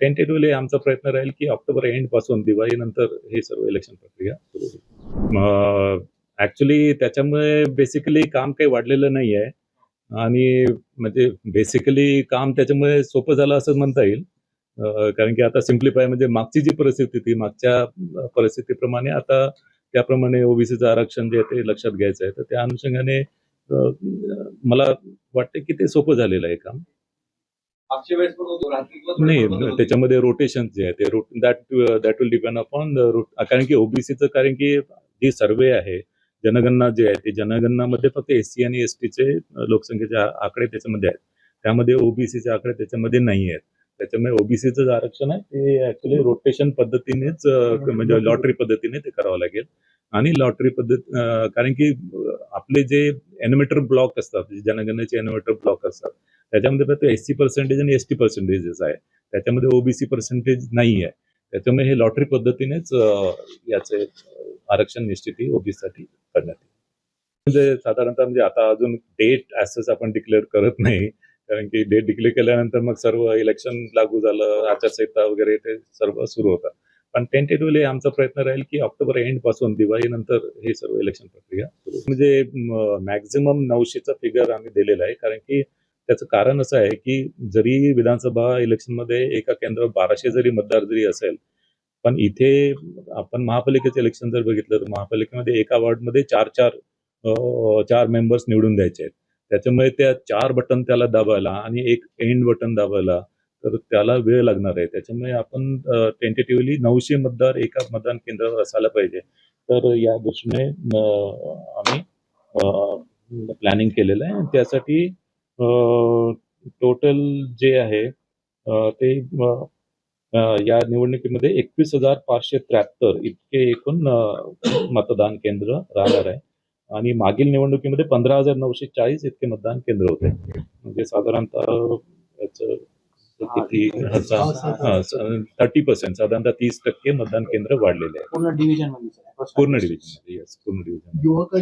Tentatively आमचा प्रयत्न राहील की ऑक्टोबर एंडपासून दिवाळीनंतर हे सर्व इलेक्शन प्रक्रिया सुरू होईल. ऍक्च्युली त्याच्यामुळे बेसिकली काम काही वाढलेलं नाही आहे आणि म्हणजे बेसिकली काम त्याच्यामुळे सोपं झालं असं म्हणता येईल. कारण की आता सिम्प्लिफाय म्हणजे मागची जी परिस्थिती ती मागच्या परिस्थितीप्रमाणे आता त्याप्रमाणे ओबीसीचं आरक्षण जे ते लक्षात घ्यायचं आहे. तर त्या अनुषंगाने मला वाटतं की ते सोपं झालेलं आहे काम मागच्या वेळेस पण होतो रात्री नाही त्याच्यामध्ये रोटेशन जे आहे ते that that will depend upon कारण की ओबीसीचं कारण की जी सर्वे आहे जनगणना जे आहे ते जनगणनामध्ये फक्त एस सी आणि एस टीचे लोकसंख्येचे आकडे त्याच्यामध्ये आहेत. त्यामध्ये ओबीसीचे आकडे त्याच्यामध्ये नाही आहेत. त्याच्यामुळे ओबीसीचं जे आरक्षण आहे ते ऍक्च्युली रोटेशन पद्धतीनेच म्हणजे लॉटरी पद्धतीने ते करावं लागेल. आणि लॉटरी पद्धत कारण की आपले जे एनिमेटर ब्लॉक असतात जनगणनेचे एनिमेटर ब्लॉक असतात त्याच्यामध्ये फक्त एस सी पर्सेंटेज आणि एस टी पर्सेंटेजेस आहे. त्याच्यामध्ये ओबीसी पर्सेंटेज नाही आहे त्याच्यामुळे हे लॉटरी पद्धतीनेच याचे आरक्षण निश्चिती ओबीसीसाठी करण्यात येईल. म्हणजे साधारणतः म्हणजे आता अजून डेट ॲसेस आपण डिक्लेअर करत नाही. कारण की डेट डिक्लेअर केल्यानंतर मग सर्व इलेक्शन लागू झालं आचारसंहिता वगैरे ते सर्व सुरू होतात. पण टेंटेटिव्हली आमचा प्रयत्न राहील की ऑक्टोबर एंडपासून दिवाळीनंतर हे सर्व इलेक्शन प्रक्रिया सुरू म्हणजे मॅक्झिमम नऊशेचा फिगर आम्ही दिलेला आहे. कारण की त्याचं कारण असं आहे की जरी विधानसभा इलेक्शनमध्ये एका केंद्रावर बाराशे जरी मतदार जरी असेल पण इथे आपण महापालिकेचं इलेक्शन जर बघितलं तर महापालिकेमध्ये एका वॉर्डमध्ये चार चार चार मेंबर्स निवडून द्यायचे आहेत. त्याच्यामुळे त्या चार बटन त्याला दाबायला आणि एक एंड बटन दाबायला तर त्याला वेळ लागणार आहे. त्याच्यामुळे आपण टेंटेटिव्हली नऊशे मतदार एका मतदान केंद्रावर असायला पाहिजे. तर या दृष्टीने आम्ही प्लॅनिंग केलेलं आहे. आणि त्यासाठी टोटल जे आहे ते या निवडणुकीमध्ये एकवीस हजार पाचशे त्र्याहत्तर इतके एकूण मतदान केंद्र राहणार आहे. आणि मागील निवडणुकीमध्ये पंधरा हजार नऊशे चाळीस इतके मतदान केंद्र होते. म्हणजे साधारणतः याचं किती थर्टी पर्सेंट साधारणतः तीस टक्के मतदान केंद्र वाढलेले आहे. पूर्ण डिव्हिजनमध्ये पूर्ण डिव्हिजन येस पूर्ण डिव्हिजन युवक